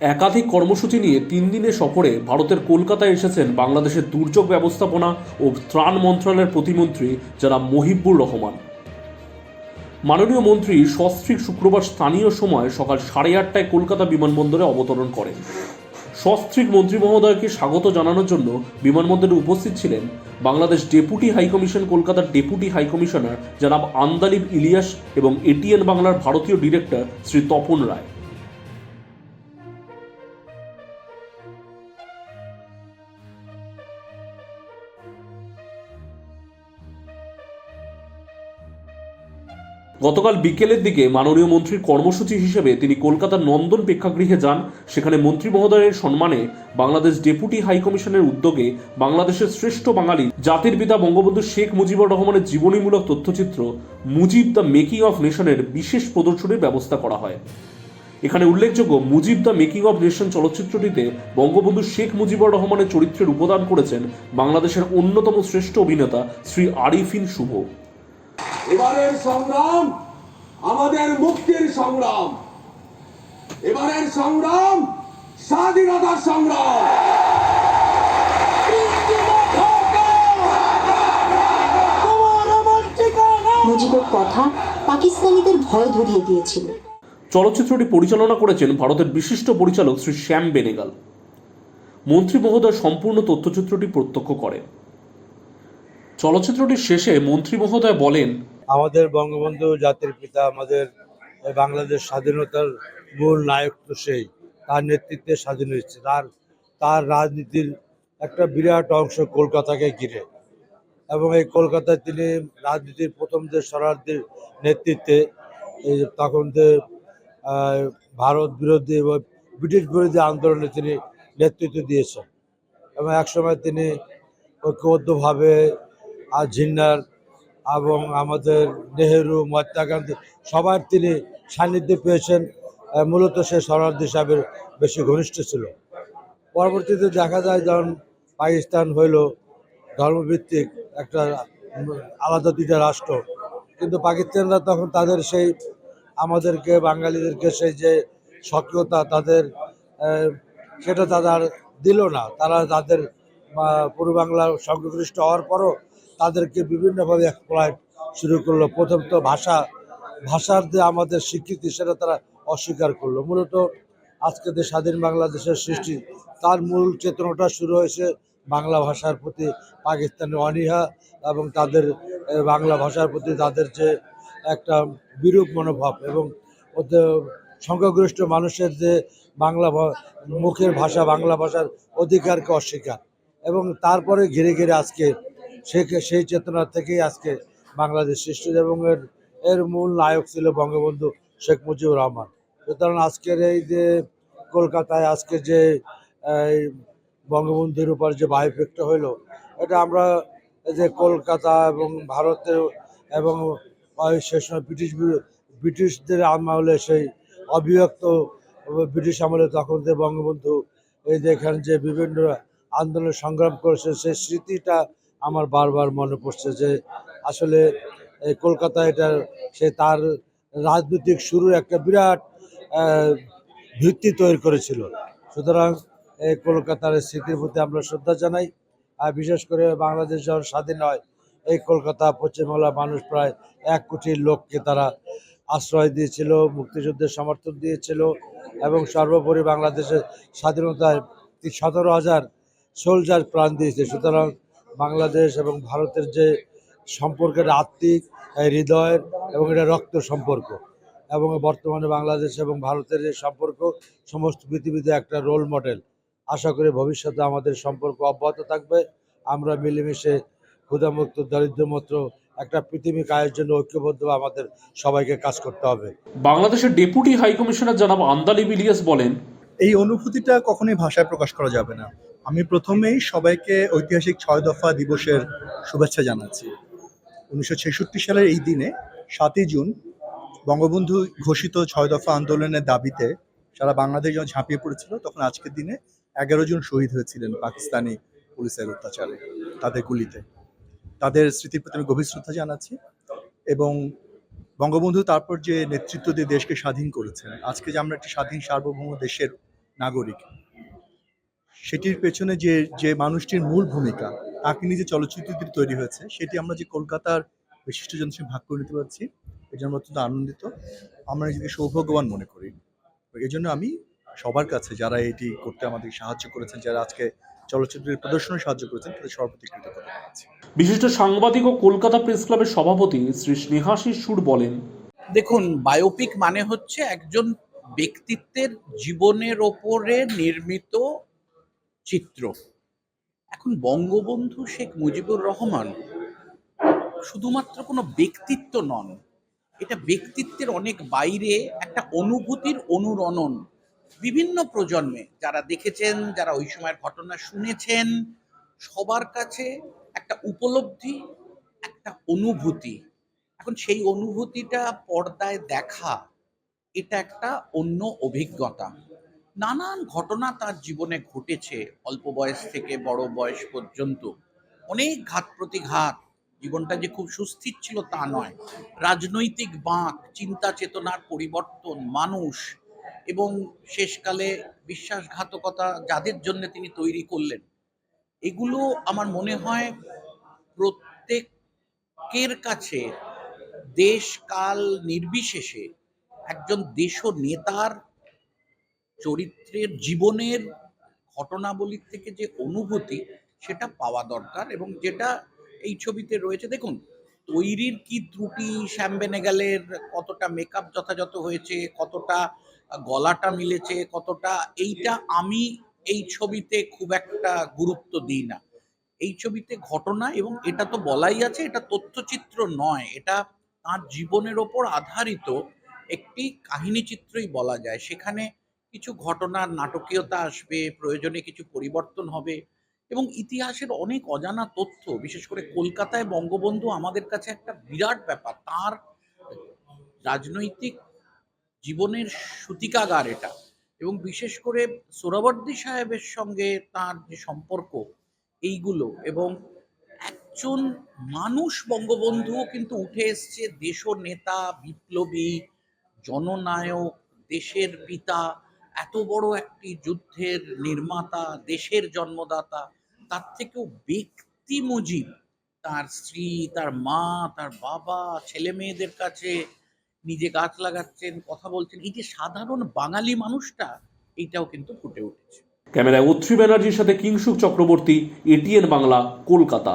একাধিক কর্মসূচি নিয়ে তিন দিনের সফরে ভারতের কলকাতায় এসেছেন বাংলাদেশের দুর্যোগ ব্যবস্থাপনা ও ত্রাণ মন্ত্রণালয়ের প্রতিমন্ত্রী যারা মহিবুর রহমান। মাননীয় মন্ত্রী সস্ত্রীক শুক্রবার স্থানীয় সময় সকাল সাড়ে আটটায় কলকাতা বিমানবন্দরে অবতরণ করেন। সস্ত্রীক মন্ত্রী মহোদয়কে স্বাগত জানানোর জন্য বিমানবন্দরে উপস্থিত ছিলেন বাংলাদেশ ডেপুটি হাইকমিশন কলকাতার ডেপুটি হাইকমিশনার জনাব আন্দালিব ইলিয়াস এবং এটিএন বাংলার ভারতীয় ডিরেক্টর শ্রী তপন রায়। গতকাল বিকেলের দিকে মাননীয় মন্ত্রীর কর্মসূচি হিসেবে তিনি কলকাতার নন্দন প্রেক্ষাগৃহে যান। সেখানে মন্ত্রী মহোদয়ের সম্মানে বাংলাদেশ ডেপুটি হাইকমিশনের উদ্যোগে বাংলাদেশের শ্রেষ্ঠ বাঙালি জাতির পিতা বঙ্গবন্ধু শেখ মুজিবুর রহমানের জীবনীমূলক তথ্যচিত্র মুজিব দ্য মেকিং অফ নেশনের বিশেষ প্রদর্শনীর ব্যবস্থা করা হয়। এখানে উল্লেখযোগ্য Mujib the making of nation চলচ্চিত্রটিতে Bangabandhu Sheikh Mujibur রহমানের চরিত্রের উপদান করেছেন বাংলাদেশের অন্যতম শ্রেষ্ঠ অভিনেতা শ্রী আরিফিন শুভ। এবারের সংগ্রাম আমাদের মুক্তির সংগ্রাম। এবারের সংগ্রাম স্বাধীনতার সংগ্রাম। মুজিবের কথা পাকিস্তানিদের ভয় ধরিয়ে দিয়েছিল। চলচ্চিত্রটি পরিচালনা করেছেন ভারতের বিশিষ্ট পরিচালক শ্রী শ্যাম বেনেগাল। মন্ত্রী মহোদয় সম্পূর্ণ তথ্যচিত্রটি প্রত্যক্ষ করেন। চলচ্চিত্রটির শেষে মন্ত্রী মহোদয় বলেন বঙ্গবন্ধু জাতির পিতা, আমাদের বাংলাদেশ স্বাধীনতার মূল নায়ক তো সেই। তার নেতৃত্বে স্বাধীন হয়েছে। তার তার রাজনীতির একটা বিরাট অংশ কলকাতাকে ঘিরে। এবং এই কলকাতায় তিনি রাজনীতির প্রথম যে শরণার্থীর নেতৃত্বে, এই তখন যে ভারত বিরোধী এবং ব্রিটিশ বিরোধী আন্দোলনে তিনি নেতৃত্ব দিয়েছেন। এবং একসময় তিনি ঐক্যবদ্ধভাবে আর জিন্নার এবং আমাদের নেহেরু, মহাত্মা গান্ধী সবার তিনি সান্নিধ্য পেয়েছেন মূলত সে শরণার্থী সাহেবের বেশি ঘনিষ্ঠ ছিল। পরবর্তীতে দেখা যায় যখন পাকিস্তান হইল ধর্মভিত্তিক একটা আলাদা দুইটা রাষ্ট্র। কিন্তু পাকিস্তানরা তখন তাদের সেই আমাদেরকে, বাঙালিদেরকে সেই যে সক্রিয়তা তাদের সেটা তারা আর দিল না। তারা তাদের পূর্ব বাংলা সংখ্যাগরিষ্ঠ হওয়ার পরও তাদেরকে বিভিন্নভাবে এক্সপ্লয়েট শুরু করল। প্রথম তো ভাষা, ভাষার যে আমাদের স্বীকৃতি সেটা তারা অস্বীকার করল। মূলত আজকে যে স্বাধীন বাংলাদেশের সৃষ্টি, তার মূল চেতনাটা শুরু হয়েছে বাংলা ভাষার প্রতি পাকিস্তানের অনীহা এবং তাদের বাংলা ভাষার প্রতি তাদের যে একটা বিরূপ মনোভাব এবং সংখ্যাগরিষ্ঠ মানুষের যে বাংলা মুখের ভাষা, বাংলা ভাষার অধিকারকে অস্বীকার এবং তারপরে ঘিরে ঘিরে আজকে সে সেই চেতনা থেকেই আজকে বাংলাদেশ সৃষ্টি এবং এর এর মূল নায়ক ছিল বঙ্গবন্ধু শেখ মুজিবুর রহমান। সুতরাং আজকের এই যে কলকাতায় আজকে যে বঙ্গবন্ধুর উপর যে বায়োফেক্টটা হইল, এটা আমরা যে কলকাতা এবং ভারতের এবং সে সময় ব্রিটিশ বিরো- ব্রিটিশদের আমলে সেই অবিভক্ত ব্রিটিশ আমলে তখন যে বঙ্গবন্ধু, এই যে এখানে যে বিভিন্ন আন্দোলন সংগ্রাম করেছে, সেই স্মৃতিটা আমার বারবার মনে পড়ছে যে আসলে কলকাতা এটা সে তার রাজনৈতিক শুরুর একটা বিরাট ভিত্তি তৈরি করেছিল। সুতরাং এই কলকাতার স্মৃতির প্রতি আমরা শ্রদ্ধা জানাই। আর বিশেষ করে বাংলাদেশ যখন স্বাধীন হয়, এই কলকাতা পশ্চিমবাংলার মানুষ প্রায় এক কোটি লোককে তারা আশ্রয় দিয়েছিল, মুক্তিযুদ্ধের সমর্থন দিয়েছিল এবং সর্বোপরি বাংলাদেশের স্বাধীনতায় সতেরো হাজার সোলজার প্রাণ দিয়েছে। সুতরাং বাংলাদেশ এবং ভারতের যে সম্পর্কের আত্মিক হৃদয়ের এবং এটা রক্ত সম্পর্ক এবং বর্তমানে বাংলাদেশ এবং ভারতের যে সম্পর্ক সমস্ত পৃথিবীতে একটা রোল মডেল আশা করি ভবিষ্যতে আমাদের সম্পর্ক অব্যাহত থাকবে। আমরা মিলেমিশে ক্ষুধামুক্ত দারিদ্র্যমুক্ত একটা পৃথিবী কায়ের জন্য ঐক্যবদ্ধ আমাদের সবাইকে কাজ করতে হবে। বাংলাদেশের ডেপুটি হাইকমিশনার জনাব আন্দালি ইলিয়াস বলেন এই অনুভূতিটা কখনোই ভাষায় প্রকাশ করা যাবে না। আমি প্রথমেই সবাইকে ঐতিহাসিক ছয় দফা দিবসের শুভেচ্ছা জানাচ্ছি। উনিশশো ছেষট্টি সালের এই দিনে, সাতই জুন, বঙ্গবন্ধু ঘোষিত ছয় দফা আন্দোলনের দাবিতে সারা বাংলাদেশ যখন ঝাঁপিয়ে পড়েছিল, তখন আজকের দিনে এগারো জন শহীদ হয়েছিলেন পাকিস্তানি পুলিশের অত্যাচারে তাদের গুলিতে। তাদের স্মৃতির প্রতি আমি গভীর শ্রদ্ধা জানাচ্ছি এবং বঙ্গবন্ধু তারপর যে নেতৃত্ব দিয়ে দেশকে স্বাধীন করেছেন, আজকে যে আমরা একটি স্বাধীন সার্বভৌম দেশের নাগরিক সেটির পেছনে যে যে মানুষটির মূল ভূমিকা তাকে নিয়ে যে চলচ্চিত্রটি তৈরি হয়েছে সেটি আমরা যে কলকাতার বিশিষ্ট জনের সঙ্গে ভাগ করে নিতে পারছি এই জন্য অত্যন্ত আনন্দিত। আমরা নিজেকে সৌভাগ্যবান মনে করি। এই জন্য আমি সবার কাছে যারা এটি করতে আমাদের সাহায্য করেছেন যারা আজকে চলচ্চিত্রের প্রদর্শনে সাহায্য করেছেন তাদের সর্বপ্রতি কৃতজ্ঞতা জানাচ্ছি। বিশিষ্ট সাংবাদিক ও কলকাতা প্রেস ক্লাবের সভাপতি শ্রী স্নেহাশিস সুর বলেন দেখুন বায়োপিক মানে হচ্ছে একজন ব্যক্তিত্বের জীবনের ওপরে নির্মিত চিত্র। এখন বঙ্গবন্ধু শেখ মুজিবুর রহমান শুধুমাত্র কোনো ব্যক্তিত্ব নন, এটা ব্যক্তিত্বের অনেক বাইরে একটা অনুভূতির অনুরণন বিভিন্ন প্রজন্মে। যারা দেখেছেন, যারা ওই সময়ের ঘটনা শুনেছেন, সবার কাছে একটা উপলব্ধি, একটা অনুভূতি। এখন সেই অনুভূতিটা পর্দায় দেখা, এটা একটা অন্য অভিজ্ঞতা। নানান ঘটনা তার জীবনে ঘটেছে, অল্প বয়স থেকে বড় বয়স পর্যন্ত। অনেক ঘাত প্রতিঘাত, জীবনটা যে খুব সুস্থির ছিল তা নয়। রাজনৈতিক বাঁক, চিন্তা চেতনার পরিবর্তন, মানুষ এবং শেষকালে বিশ্বাসঘাতকতা যাদের জন্য তিনি তৈরি করলেন। এগুলো আমার মনে হয় প্রত্যেকের কাছে দেশ কাল নির্বিশেষে একজন দেশ নেতার চরিত্রের জীবনের ঘটনাবলীর থেকে যে অনুভূতি, সেটা পাওয়া দরকার এবং যেটা এই ছবিতে রয়েছে, দেখুন, তৈরির কি ত্রুটি, শ্যাম বেনেগালের কতটা মেকআপ যথাযথ হয়েছে, কতটা গলাটা মিলেছে, কতটা, এইটা আমি এই ছবিতে খুব একটা গুরুত্ব দিই না। এই ছবিতে ঘটনা এবং এটা তো বলাই আছে, এটা তথ্যচিত্র নয়, এটা তার জীবনের ওপর আধারিত একটি কাহিনী চিত্রই বলা যায়। সেখানে কিছু ঘটনার নাটকীয়তা আসবে, প্রয়োজনে কিছু পরিবর্তন হবে এবং ইতিহাসের অনেক অজানা তথ্য, বিশেষ করে কলকাতায় বঙ্গবন্ধু আমাদের কাছে একটা বিরাট ব্যাপার। তার রাজনৈতিক জীবনের সূতিকাগার এটা এবং বিশেষ করে সোহরাবর্দী সাহেবের সঙ্গে তার যে সম্পর্ক এইগুলো এবং একজন মানুষ বঙ্গবন্ধুও কিন্তু উঠে এসছে দেশ নেতা বিপ্লবী, জননায়ক, দেশের পিতা এত বড় একটি যুদ্ধের নির্মাতা, দেশের জন্মদাতা, তার থেকেও ব্যক্তি মুজিব। তার স্ত্রী, তার মা, তার বাবা, ছেলে মেয়েদের কাছে নিজে গাছ লাগাচ্ছেন, কথা বলছেন। এই যে সাধারণ বাঙালি মানুষটা, এইটাও কিন্তু ফুটে উঠেছে। ক্যামেরায় অত্রি ব্যানার্জির সাথে কিংসুক চক্রবর্তী এটিএন বাংলা, কলকাতা।